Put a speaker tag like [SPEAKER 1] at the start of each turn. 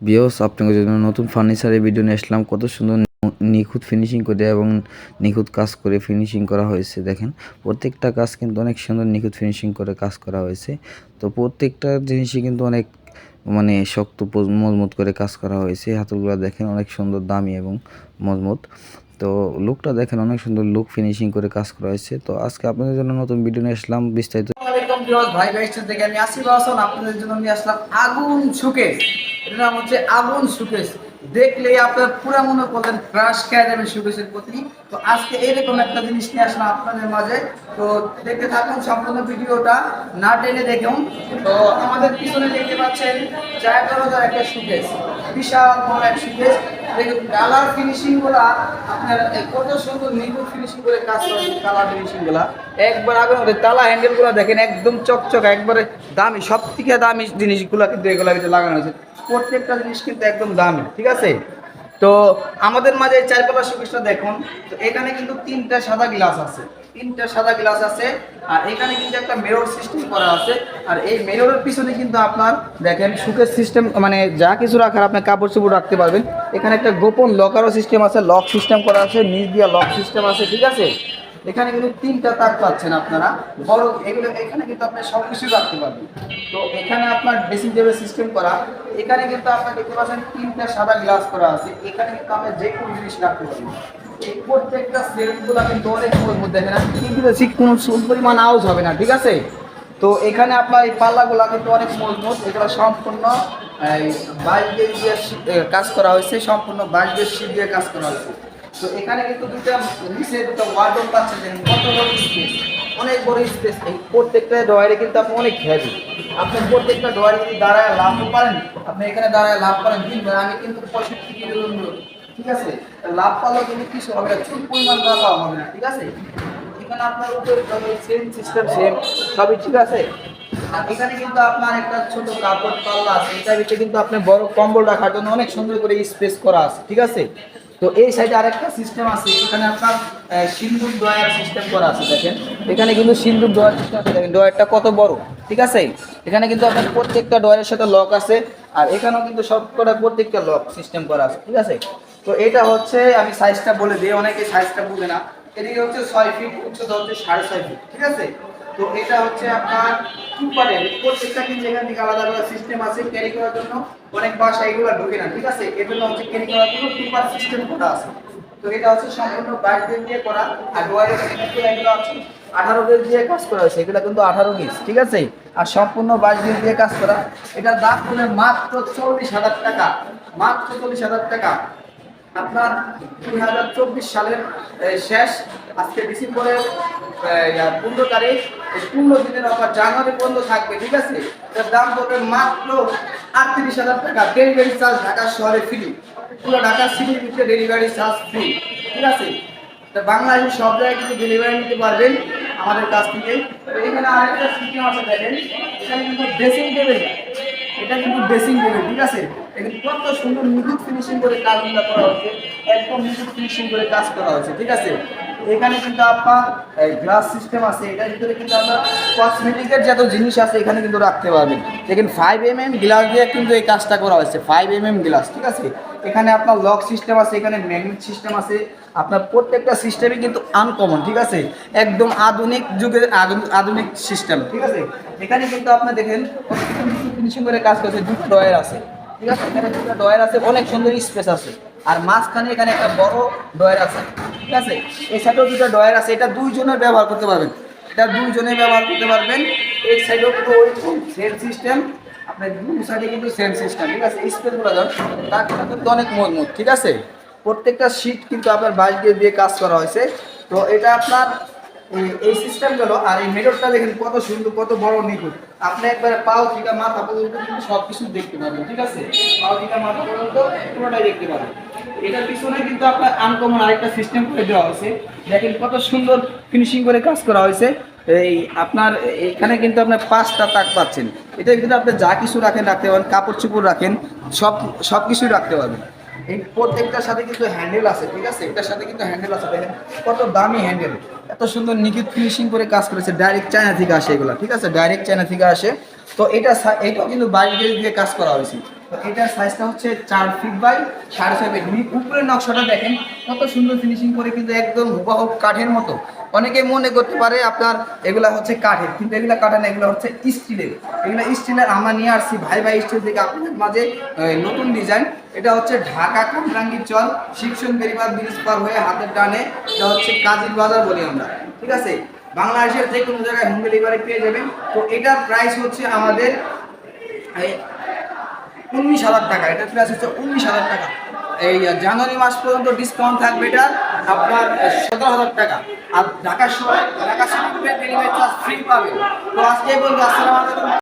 [SPEAKER 1] বিয়স আপনাদের জন্য নতুন ফার্নিচারের ভিডিও নিয়ে আসলাম, কত সুন্দর নিখুঁত ফিনিশিং করে এবং নিখুঁত কাজ করে ফিনিশিং করা হয়েছে, দেখেন। প্রত্যেকটা কাজ কিন্তু অনেক সুন্দর নিখুঁত ফিনিশিং করে কাজ করা হয়েছে। তো প্রত্যেকটা জিনিসই কিন্তু অনেক মানে শক্ত মজমুত করে কাজ করা হয়েছে। হাতলগুলো দেখেন অনেক সুন্দর দামি এবং মজমুত। তো লুকটা দেখেন অনেক সুন্দর লুক ফিনিশিং করে কাজ করা হয়েছে। তো আজকে আপনাদের জন্য নতুন ভিডিও নিয়ে আসলাম, বিস্তারিত
[SPEAKER 2] ভাই ভাই আমি আপনাদের জন্য নিয়ে আসলাম আগুন সুকেশ এটার নাম হচ্ছে আগুন সুকেশ দেখলেই আপনার পুরা মনে করলেন ক্রাশ খেয়ে যাবে সুকেশের প্রতি। তো আজকে এরকম একটা জিনিস নিয়ে আসলাম আপনাদের মাঝে। তো দেখতে থাকুন সম্পূর্ণ ভিডিওটা, না টেনে দেখুন। তো আমাদের পিছনে দেখতে পাচ্ছেন চার দরজার একটা সুকেশ বিশাল বড় এক সুকেশ দেখুন কালার ফিনিশিংগুলা, আপনার কত সুন্দর ফিনিশিং করে কাজ করা কালার ফিনিশিংগুলা। একবার আগে আমাদের তালা হ্যান্ডেলগুলা দেখেন, একদম চকচক, একবারে দামি সব থেকে দামি জিনিসগুলো কিন্তু এগুলা লাগানো হয়েছে। প্রত্যেকটা জিনিস কিন্তু একদম দামি, ঠিক আছে? তো আমাদের মাঝে এই চারপালা শোকেসটা দেখুন, তো এখানে কিন্তু তিনটা সাদা গ্লাস আছে, তিনটা সাদা গ্লাস আছে, আর এখানে কিন্তু একটা মেরর সিস্টেম করা আছে, আর এই মেররের পিছনে কিন্তু আপনার দেখেন সুকের সিস্টেম মানে যা কিছু রাখার আপনি কাপড় চোপড় রাখতে পারবেন। এখানে একটা গোপন লকারও সিস্টেম আছে লক সিস্টেম করা আছে, নিচ দিয়ে লক সিস্টেম আছে, ঠিক আছে? এখানে কিন্তু তিনটা তাক পাচ্ছেন আপনারা। বড় এগুলো এখানে কিন্তু আপনি সব কিছু রাখতে পারবেন। তো এখানে আপনার ড্রেসিং টেবিল সিস্টেম করা, এখানে কিন্তু আপনার দেখতে পাচ্ছেন তিনটা সাদা গ্লাস করা আছে। এখানে কিন্তু আপনি যে কোনো জিনিস রাখতে পারবেন। এই প্রত্যেকটা সেলফগুলো কিন্তু অনেক মজবুত দেখেন। কিন্তু বেশি কোনো পরিমাণ আউজ হবে না, ঠিক আছে? তো এখানে আপনার এই পাল্লাগুলো কিন্তু অনেক মজবুত। এগুলো সম্পূর্ণ, এই দিয়ে কাজ করা হয়েছে, সম্পূর্ণ গেজ দিয়ে কাজ করা হয়েছে। তো এখানে কিন্তু দুটো নিচে দুটো ওয়ার্ডরোব পাচ্ছেন দেখেন কত বড় স্পেস অনেক বড় স্পেস এই প্রত্যেকটা ডয়ারে কিন্তু আপনি অনেক হেভি আপনি প্রত্যেকটা ডয়ারে যদি দাঁড়ায় লাভ পারেন আপনি এখানে দাঁড়ায় লাভ পারেন দিন আমি কিন্তু পঁয়ষট্টি কিলো ঠিক আছে? লাভ পালেও কিন্তু কিছু হবে না, চুল পরিমাণ লাভ হবে না, ঠিক আছে? এখানে আপনার উপরে সেম সিস্টেম সেম সবই ঠিক আছে? আর এখানে কিন্তু আপনার একটা ছোট কাপড় পাল্লা আছে এটার ভিতরে কিন্তু আপনি বড় কম্বল রাখার জন্য অনেক সুন্দর করে স্পেস করা আছে, ঠিক আছে? তো এই সাইডে আরেকটা সিস্টেম আছে এখানে আপনার সিন্দুক ড্রয়ার সিস্টেম করা আছে, দেখেন। এখানে কিন্তু সিন্দুক ড্রয়ার সিস্টেম আছে, দেখেন ড্রয়ারটা কত বড়, ঠিক আছে? এখানে কিন্তু আপনার প্রত্যেকটা ড্রয়ারের সাথে লক আছে, আর এখানেও কিন্তু সব কটা প্রত্যেকটা লক সিস্টেম করা আছে, ঠিক আছে? তো এটা হচ্ছে, আমি সাইজটা বলে দিই, অনেকে সাইজটা বুঝে না। এদিকে হচ্ছে ছয় ফিট উচ্চতা হচ্ছে সাড়ে ছয় ফিট ঠিক আছে? তো এটা হচ্ছে আপনার টু পার্টের প্রত্যেকটা কিন্তু এখান থেকে আলাদা আলাদা সিস্টেম আছে ক্যারি করার জন্য অনেক বাসা এগুলো ঢোকে না, ঠিক আছে? এর জন্য হচ্ছে ক্যারি করার জন্য টু পার্ট সিস্টেম করা আছে। তো এটা হচ্ছে সম্পূর্ণ বাইশ গেজ দিয়ে করা, আর ডোয়ারের এগুলো আছে আঠারো দিয়ে কাজ করা হয়েছে। এগুলো কিন্তু আঠারো গেজ ঠিক আছে? আর সম্পূর্ণ বাইশ টাকা। আপনার দুই হাজার চব্বিশ সালের শেষ, আজকে ডিসেম্বরের পনেরো তারিখ পনেরো দিনের অফার জানুয়ারি পর্যন্ত থাকবে, ঠিক আছে? তার দাম পড়বে মাত্র আটত্রিশ হাজার টাকা ডেলিভারি চার্জ ঢাকা শহরে ফ্রি পুরো ঢাকা সিটির ভিতরে ডেলিভারি চার্জ ফ্রি ঠিক আছে? তা বাংলাদেশের সব জায়গায় কিন্তু ডেলিভারি নিতে পারবেন আমাদের কাছ থেকে। এখানে আরেকটা সিস্টেম আছে দেখেন, এখানে কিন্তু ড্রেসিং টেবিল এটা কিন্তু ড্রেসিং টেবিল ঠিক আছে? কত সুন্দর নিখুঁত ফিনিশিং করে কাজগুলো করা হচ্ছে, একদম নিখুঁত ফিনিশিং করে কাজ করা হচ্ছে, ঠিক আছে? এখানে কিন্তু আপনার গ্লাস সিস্টেম আছে, এটার ভিতরে কিন্তু আপনার কসমেটিকের যত জিনিস আছে এখানে কিন্তু রাখতে পারবেন। দেখেন ফাইভ এম এম গ্লাস দিয়ে কিন্তু এই কাজটা করা হয়েছে ফাইভ এম এম গ্লাস ঠিক আছে? এখানে আপনার লক সিস্টেম আছে, এখানে ম্যাগনেট সিস্টেম আছে, আপনার প্রত্যেকটা সিস্টেমই কিন্তু আনকমন ঠিক আছে? একদম আধুনিক যুগের আধুনিক- সিস্টেম ঠিক আছে? এখানে কিন্তু আপনি দেখেন ফিনিশিং করে কাজ করেছে, দুটো ডয়ার আছে। ঠিক আছে? এখানে দুটো ডয়ার আছে, অনেক সুন্দর স্পেস আছে। আর মাঝখানে এখানে একটা বড় ডয়ার আছে। ঠিক আছে? এই সাইডেও দুটো ডয়ার আছে। এটা দুইজনের ব্যবহার করতে পারবেন। এটা দুইজনে ব্যবহার করতে পারবেন। এই সাইডেও কিন্তু ওই সেম সিস্টেম আপনার দু সাইডে কিন্তু সেম সিস্টেম ঠিক আছে? স্পেসগুলো ধর তার কিন্তু অনেক মজবুত। ঠিক আছে? প্রত্যেকটা সিট কিন্তু আপনার বাইশ দিয়ে দিয়ে কাজ করা হয়েছে। তো এটা আপনার এই- সিস্টেম গেল আর এই মেটরটা দেখেন কত সুন্দর, কত বড় নিখুঁত। আপনি একবারে পাও থেকে মাথা পর্যন্ত কিন্তু সব কিছু দেখতে পাবেন ঠিক আছে? পাও থেকে মাথা পর্যন্ত পুরোটাই দেখতে পাবেন এটার পিছনে কিন্তু আপনার আনকমন আরেকটা সিস্টেম করে দেওয়া হয়েছে। দেখেন কত সুন্দর ফিনিশিং করে কাজ করা হয়েছে। এই আপনার, এখানে কিন্তু আপনার পাঁচটা তাক পাচ্ছেন। এটা কিন্তু আপনি যা কিছু রাখেন, রাখতে পারেন, কাপড় চোপড় রাখেন, সব সব কিছুই রাখতে পারবেন। এই প্রত্যেকটার সাথে কিন্তু হ্যান্ডেল আছে, ঠিক আছে? এটার সাথে কিন্তু হ্যান্ডেল আছে। দেখেন কত দামি হ্যান্ডেল এত সুন্দর নিখুঁত ফিনিশিং করে কাজ করেছে। ডাইরেক্ট চায়না থেকে আসে এগুলো, ঠিক আছে? ডাইরেক্ট চায়না থেকে আসে। তো এটা এটাও কিন্তু বাইশ গেজ দিয়ে কাজ করা হয়েছে। তো এটার সাইজটা হচ্ছে চার ফিট বাই সাড়ে ছয় ফিট উপরের নকশাটা দেখেন, কত সুন্দর ফিনিশিং করে কিন্তু একদম হুবাহুব কাঠের মতো। অনেকে মনে করতে পারে আপনার এগুলা হচ্ছে কাঠের, কিন্তু এগুলা কাঠের না, এগুলো হচ্ছে স্টিলের। এগুলো স্টিলের আমরা নিয়ে আসছি ভাই ভাই স্টিল থেকে আপনাদের মাঝে নতুন ডিজাইন এটা হচ্ছে ঢাকা কামরাঙ্গীর চল শিক্ষণ বেরিবাদ ব্রিজ পার হয়ে হাতের টানে। এটা হচ্ছে কাজীর বাজার বলি আমরা। ঠিক আছে? বাংলাদেশের যে কোনো জায়গায় হোম ডেলিভারি পেয়ে যাবেন। তো এটার প্রাইস হচ্ছে আমাদের উনিশ হাজার টাকা। এটার প্রাইস হচ্ছে উনিশ হাজার টাকা। এই জানুয়ারি মাস পর্যন্ত ডিসকাউন্ট থাকবে এটা আপনার সতেরো হাজার টাকা। আর ঢাকা সময় ঢাকা সময় ডেলিভারি চার্জ ফ্রি পাবেন। তো আজকে বলব আসসালামু আলাইকুম।